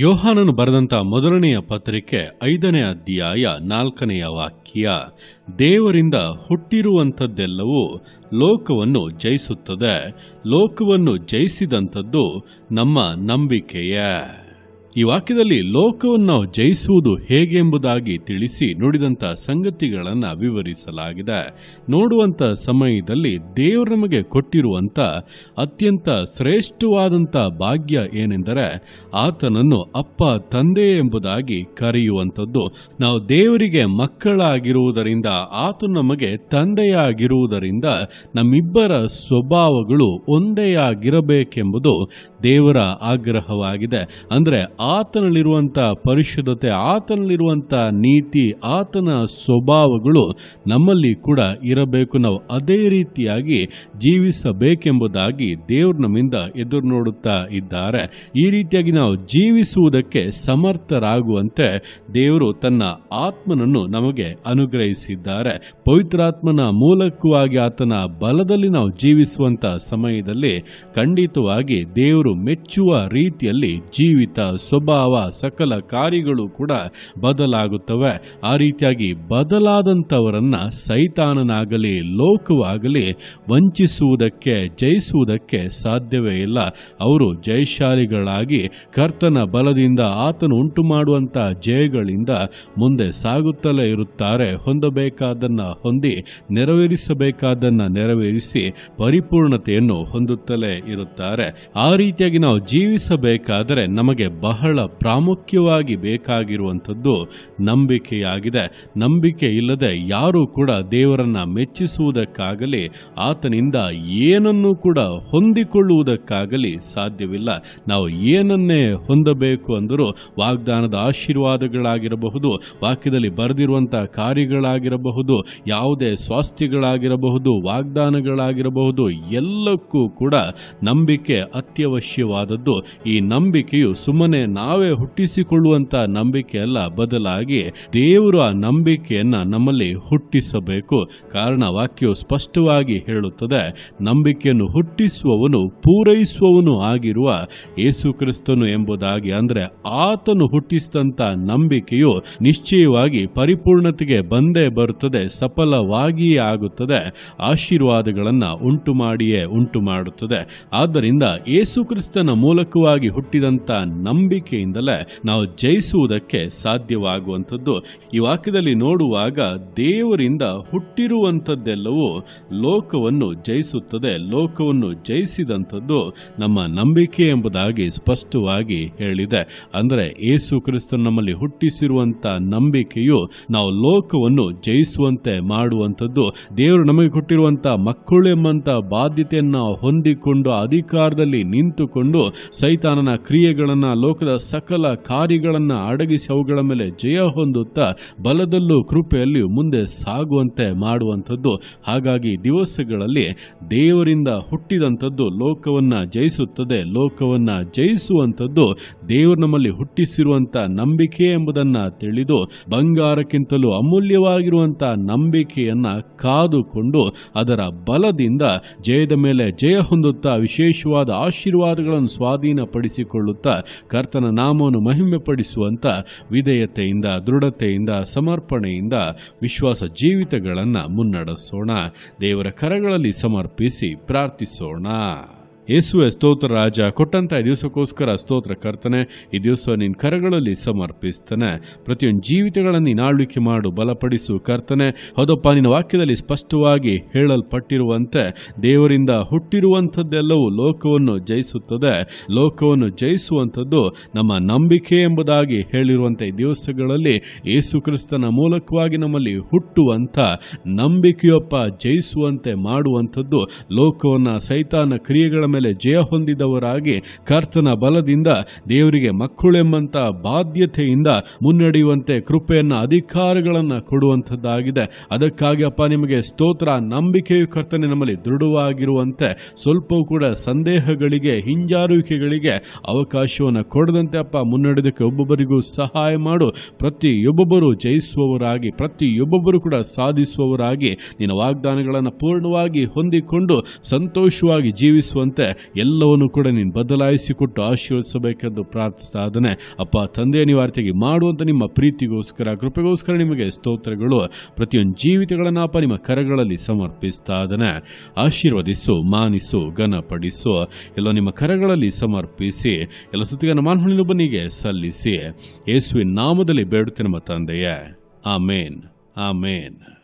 ಯೋಹಾನನು ಬರೆದಂತ ಮೊದಲನೆಯ ಪತ್ರಿಕೆ ಐದನೇ ಅಧ್ಯಾಯ ನಾಲ್ಕನೆಯ ವಾಕ್ಯ, ದೇವರಿಂದ ಹುಟ್ಟಿರುವಂಥದ್ದೆಲ್ಲವೂ ಲೋಕವನ್ನು ಜಯಿಸುತ್ತದೆ. ಲೋಕವನ್ನು ಜಯಿಸಿದಂಥದ್ದು ನಮ್ಮ ನಂಬಿಕೆಯ. ಈ ವಾಕ್ಯದಲ್ಲಿ ಲೋಕವನ್ನು ಜಯಿಸುವುದು ಹೇಗೆ ಎಂಬುದಾಗಿ ತಿಳಿಸಿ ನುಡಿದಂಥ ಸಂಗತಿಗಳನ್ನು ವಿವರಿಸಲಾಗಿದೆ. ನೋಡುವಂಥ ಸಮಯದಲ್ಲಿ ದೇವರು ನಮಗೆ ಕೊಟ್ಟಿರುವಂಥ ಅತ್ಯಂತ ಶ್ರೇಷ್ಠವಾದಂಥ ಭಾಗ್ಯ ಏನೆಂದರೆ ಆತನನ್ನು ಅಪ್ಪ, ತಂದೆ ಎಂಬುದಾಗಿ ಕರೆಯುವಂಥದ್ದು. ನಾವು ದೇವರಿಗೆ ಮಕ್ಕಳಾಗಿರುವುದರಿಂದ ಆತ ನಮಗೆ ತಂದೆಯಾಗಿರುವುದರಿಂದ ನಮ್ಮಿಬ್ಬರ ಸ್ವಭಾವಗಳು ಒಂದೇ ಆಗಿರಬೇಕೆಂಬುದು ದೇವರ ಆಗ್ರಹವಾಗಿದೆ. ಅಂದರೆ ಆತನಲ್ಲಿರುವಂಥ ಪರಿಶುದ್ಧತೆ, ಆತನಲ್ಲಿರುವಂಥ ನೀತಿ, ಆತನ ಸ್ವಭಾವಗಳು ನಮ್ಮಲ್ಲಿ ಕೂಡ ಇರಬೇಕು. ನಾವು ಅದೇ ರೀತಿಯಾಗಿ ಜೀವಿಸಬೇಕೆಂಬುದಾಗಿ ದೇವ್ರ ನಮ್ಮಿಂದ ಎದುರು ನೋಡುತ್ತಾ ಇದ್ದಾರೆ. ಈ ರೀತಿಯಾಗಿ ನಾವು ಜೀವಿಸುವುದಕ್ಕೆ ಸಮರ್ಥರಾಗುವಂತೆ ದೇವರು ತನ್ನ ಆತ್ಮನನ್ನು ನಮಗೆ ಅನುಗ್ರಹಿಸಿದ್ದಾರೆ. ಪವಿತ್ರಾತ್ಮನ ಮೂಲಕವಾಗಿ ಆತನ ಬಲದಲ್ಲಿ ನಾವು ಜೀವಿಸುವಂಥ ಸಮಯದಲ್ಲಿ ಖಂಡಿತವಾಗಿ ದೇವರು ಮೆಚ್ಚುವ ರೀತಿಯಲ್ಲಿ ಜೀವಿತ ಸ್ವಭಾವ ಸಕಲ ಕಾರ್ಯಗಳು ಕೂಡ ಬದಲಾಗುತ್ತವೆ. ಆ ರೀತಿಯಾಗಿ ಬದಲಾದಂಥವರನ್ನು ಸೈತಾನನಾಗಲಿ, ಲೋಕವಾಗಲಿ ವಂಚಿಸುವುದಕ್ಕೆ, ಜಯಿಸುವುದಕ್ಕೆ ಸಾಧ್ಯವೇ ಇಲ್ಲ. ಅವರು ಜಯಶಾಲಿಗಳಾಗಿ ಕರ್ತನ ಬಲದಿಂದ ಆತನು ಉಂಟು ಮಾಡುವಂಥ ಜಯಗಳಿಂದ ಮುಂದೆ ಸಾಗುತ್ತಲೇ ಇರುತ್ತಾರೆ. ಹೊಂದಬೇಕಾದನ್ನು ಹೊಂದಿ, ನೆರವೇರಿಸಬೇಕಾದನ್ನು ನೆರವೇರಿಸಿ ಪರಿಪೂರ್ಣತೆಯನ್ನು ಹೊಂದುತ್ತಲೇ ಇರುತ್ತಾರೆ. ಆ ರೀತಿಯಾಗಿ ನಾವು ಜೀವಿಸಬೇಕಾದರೆ ನಮಗೆ ಬಹಳ ಪ್ರಾಮುಖ್ಯವಾಗಿ ಬೇಕಾಗಿರುವಂಥದ್ದು ನಂಬಿಕೆಯಾಗಿದೆ. ನಂಬಿಕೆ ಇಲ್ಲದೆ ಯಾರೂ ಕೂಡ ದೇವರನ್ನ ಮೆಚ್ಚಿಸುವುದಕ್ಕಾಗಲಿ, ಆತನಿಂದ ಏನನ್ನು ಕೂಡ ಹೊಂದಿಕೊಳ್ಳುವುದಕ್ಕಾಗಲಿ ಸಾಧ್ಯವಿಲ್ಲ. ನಾವು ಏನನ್ನೇ ಹೊಂದಬೇಕು ಅಂದರೂ ವಾಗ್ದಾನದ ಆಶೀರ್ವಾದಗಳಾಗಿರಬಹುದು, ವಾಕ್ಯದಲ್ಲಿ ಬರೆದಿರುವಂಥ ಕಾರ್ಯಗಳಾಗಿರಬಹುದು, ಯಾವುದೇ ಸ್ವಾಸ್ಥ್ಯಗಳಾಗಿರಬಹುದು, ವಾಗ್ದಾನಗಳಾಗಿರಬಹುದು, ಎಲ್ಲಕ್ಕೂ ಕೂಡ ನಂಬಿಕೆ ಅತ್ಯವಶ್ಯವಾದದ್ದು ಈ ನಂಬಿಕೆಯು ಸುಮ್ಮನೆ ನಾವೇ ಹುಟ್ಟಿಸಿಕೊಳ್ಳುವಂತ ನಂಬಿಕೆ ಅಲ್ಲ, ಬದಲಾಗಿ ದೇವರು ಆ ನಂಬಿಕೆಯನ್ನ ನಮ್ಮಲ್ಲಿ ಹುಟ್ಟಿಸಬೇಕು. ಕಾರಣ ವಾಕ್ಯವು ಸ್ಪಷ್ಟವಾಗಿ ಹೇಳುತ್ತದೆ, ನಂಬಿಕೆಯನ್ನು ಹುಟ್ಟಿಸುವವನು ಪೂರೈಸುವವನು ಆಗಿರುವ ಯೇಸು ಕ್ರಿಸ್ತನು ಎಂಬುದಾಗಿ, ಅಂದ್ರೆ ಆತನು ಹುಟ್ಟಿಸಿದಂತ ನಂಬಿಕೆಯು ನಿಶ್ಚಯವಾಗಿ ಪರಿಪೂರ್ಣತೆಗೆ ಬಂದೇ ಬರುತ್ತದೆ, ಸಫಲವಾಗಿಯೇ ಆಗುತ್ತದೆ, ಆಶೀರ್ವಾದಗಳನ್ನ ಉಂಟು ಮಾಡಿಯೇ ಉಂಟು ಮಾಡುತ್ತದೆ ಆದ್ದರಿಂದ ಯೇಸು ಕ್ರಿಸ್ತನ ಮೂಲಕವಾಗಿ ಹುಟ್ಟಿದಂತ ನಂಬಿಕೆಯಿಂದಲೇ ನಾವು ಜಯಿಸುವುದಕ್ಕೆ ಸಾಧ್ಯವಾಗುವಂಥದ್ದು. ಈ ವಾಕ್ಯದಲ್ಲಿ ನೋಡುವಾಗ ದೇವರಿಂದ ಹುಟ್ಟಿರುವಂಥದ್ದೆಲ್ಲವೂ ಲೋಕವನ್ನು ಜಯಿಸುತ್ತದೆ, ಲೋಕವನ್ನು ಜಯಿಸಿದಂಥದ್ದು ನಮ್ಮ ನಂಬಿಕೆ ಎಂಬುದಾಗಿ ಸ್ಪಷ್ಟವಾಗಿ ಹೇಳಿದೆ. ಅಂದರೆ ಏಸು ಕ್ರಿಸ್ತನು ನಮ್ಮಲ್ಲಿ ಹುಟ್ಟಿಸಿರುವಂತ ನಂಬಿಕೆಯು ನಾವು ಲೋಕವನ್ನು ಜಯಿಸುವಂತೆ ಮಾಡುವಂಥದ್ದು. ದೇವರು ನಮಗೆ ಕೊಟ್ಟಿರುವಂತ ಮಕ್ಕಳು ಎಂಬಂತ ಬಾಧ್ಯತೆಯನ್ನು ಹೊಂದಿಕೊಂಡು ಅಧಿಕಾರದಲ್ಲಿ ನಿಂತುಕೊಂಡು ಸೈತಾನನ ಕ್ರಿಯೆಗಳನ್ನು, ಲೋಕದ ಸಕಲ ಕಾರ್ಯಗಳನ್ನು ಅಡಗಿಸಿ ಅವುಗಳ ಮೇಲೆ ಜಯ ಹೊಂದುತ್ತಾ ಬಲದಲ್ಲೂ ಕೃಪೆಯಲ್ಲಿಯೂ ಮುಂದೆ ಸಾಗುವಂತೆ ಮಾಡುವಂಥದ್ದು. ಹಾಗಾಗಿ ದಿವಸಗಳಲ್ಲಿ ದೇವರಿಂದ ಹುಟ್ಟಿದಂಥದ್ದು ಲೋಕವನ್ನ ಜಯಿಸುತ್ತದೆ. ಲೋಕವನ್ನ ಜಯಿಸುವಂಥದ್ದು ದೇವರು ನಮ್ಮಲ್ಲಿ ಹುಟ್ಟಿಸಿರುವಂತ ನಂಬಿಕೆ ಎಂಬುದನ್ನ ತಿಳಿದು ಬಂಗಾರಕ್ಕಿಂತಲೂ ಅಮೂಲ್ಯವಾಗಿರುವಂತ ನಂಬಿಕೆಯನ್ನ ಕಾದುಕೊಂಡು ಅದರ ಬಲದಿಂದ ಜಯದ ಮೇಲೆ ಜಯ ಹೊಂದುತ್ತಾ ವಿಶೇಷವಾದ ಆಶೀರ್ವಾದಗಳನ್ನು ಸ್ವಾಧೀನಪಡಿಸಿಕೊಳ್ಳುತ್ತಾ ಕರ್ತನ ನಾಮವನ್ನು ಮಹಿಮೆಪಡಿಸುವಂತ ವಿಧೇಯತೆಯಿಂದ, ದೃಢತೆಯಿಂದ, ಸಮರ್ಪಣೆಯಿಂದ ವಿಶ್ವಾಸ ಜೀವಿತಗಳನ್ನು ಮುನ್ನಡೆಸೋಣ. ದೇವರ ಕರಗಳಲ್ಲಿ ಸಮರ್ಪಿಸಿ ಪ್ರಾರ್ಥಿಸೋಣ. ಯೇಸುವೆ ಸ್ತೋತ್ರ ರಾಜ, ಕೊಟ್ಟಂತ ಈ ದಿವಸಕ್ಕೋಸ್ಕರ ಸ್ತೋತ್ರ ಕರ್ತನೆ, ಈ ದಿವಸ ನಿನ್ನ ಕರಗಳಲ್ಲಿ ಸಮರ್ಪಿಸ್ತಾನೆ. ಪ್ರತಿಯೊಂದು ಜೀವಿತಗಳನ್ನು ನೀನು ಆಳ್ವಿಕೆ ಮಾಡು, ಬಲಪಡಿಸು ಕರ್ತನೆ. ಹೌದಪ್ಪ, ನಿನ್ನ ವಾಕ್ಯದಲ್ಲಿ ಸ್ಪಷ್ಟವಾಗಿ ಹೇಳಲ್ಪಟ್ಟಿರುವಂತೆ, ದೇವರಿಂದ ಹುಟ್ಟಿರುವಂಥದ್ದೆಲ್ಲವೂ ಲೋಕವನ್ನು ಜಯಿಸುತ್ತದೆ. ಲೋಕವನ್ನು ಜಯಿಸುವಂಥದ್ದು ನಮ್ಮ ನಂಬಿಕೆ ಎಂಬುದಾಗಿ ಹೇಳಿರುವಂಥ ಈ ದಿವಸಗಳಲ್ಲಿ ಯೇಸು ಕ್ರಿಸ್ತನ ಮೂಲಕವಾಗಿ ನಮ್ಮಲ್ಲಿ ಹುಟ್ಟುವಂಥ, ನಂಬಿಕೆಯೊಪ್ಪ ಜಯಿಸುವಂತೆ ಮಾಡುವಂಥದ್ದು ಲೋಕವನ್ನು ಸೈತಾನ ಕ್ರಿಯೆಗಳ ಮೇಲೆ ಜಯ ಹೊಂದಿದವರಾಗಿ ಕರ್ತನ ಬಲದಿಂದ ದೇವರಿಗೆ ಮಕ್ಕಳೆಂಬಂತಹ ಬಾಧ್ಯತೆಯಿಂದ ಮುನ್ನಡೆಯುವಂತೆ ಕೃಪೆಯನ್ನ ಅಧಿಕಾರಗಳನ್ನು ಕೊಡುವಂಥದ್ದಾಗಿದೆ. ಅದಕ್ಕಾಗಿ ಅಪ್ಪ ನಿಮಗೆ ಸ್ತೋತ್ರ, ನಂಬಿಕೆಯು ಕರ್ತನೆ ನಮ್ಮಲ್ಲಿ ದೃಢವಾಗಿರುವಂತೆ ಸ್ವಲ್ಪವೂ ಕೂಡ ಸಂದೇಹಗಳಿಗೆ ಹಿಂಜಾರುವಿಕೆಗಳಿಗೆ ಅವಕಾಶವನ್ನು ಕೊಡದಂತೆ ಅಪ್ಪ ಮುನ್ನಡೆದಕ್ಕೆ ಒಬ್ಬೊಬ್ಬರಿಗೂ ಸಹಾಯ ಮಾಡು. ಪ್ರತಿಯೊಬ್ಬೊಬ್ಬರು ಜಯಿಸುವವರಾಗಿ, ಪ್ರತಿಯೊಬ್ಬೊಬ್ಬರು ಕೂಡ ಸಾಧಿಸುವವರಾಗಿ ನಿನ್ನ ವಾಗ್ದಾನಗಳನ್ನು ಪೂರ್ಣವಾಗಿ ಹೊಂದಿಕೊಂಡು ಸಂತೋಷವಾಗಿ ಜೀವಿಸುವಂತೆ ಮತ್ತೆ ಎಲ್ಲವನ್ನು ಕೂಡ ನೀನು ಬದಲಾಯಿಸಿಕೊಟ್ಟು ಆಶೀರ್ವದಿಸಬೇಕೆಂದು ಪ್ರಾರ್ಥಿಸ್ತಾ ಇದ್ದಾನೆ. ಅಪ್ಪ, ತಂದೆಯ ನಿವಾರ್ತೆಗೆ ಮಾಡುವಂಥ ನಿಮ್ಮ ಪ್ರೀತಿಗೋಸ್ಕರ, ಕೃಪೆಗೋಸ್ಕರ ನಿಮಗೆ ಸ್ತೋತ್ರಗಳು, ಪ್ರತಿಯೊಂದು ಜೀವಿತಗಳನ್ನು ಅಪ್ಪ ನಿಮ್ಮ ಕರಗಳಲ್ಲಿ ಸಮರ್ಪಿಸ್ತಾ ಇದ್ದಾನೆ. ಆಶೀರ್ವದಿಸು, ಮಾನಿಸು, ಘನಪಡಿಸು. ಎಲ್ಲ ನಿಮ್ಮ ಕರಗಳಲ್ಲಿ ಸಮರ್ಪಿಸಿ, ಎಲ್ಲ ಸುತ್ತಿಗನ್ನು ಮಾನವನಿಗೊಬ್ಬನಿಗೆ ಸಲ್ಲಿಸಿ. ಯೇಸುವಿನ ನಾಮದಲ್ಲಿ ಬೇಡುತ್ತೆ ನಮ್ಮ ತಂದೆಯೇ. ಆಮೇನ್. ಆಮೇನ್.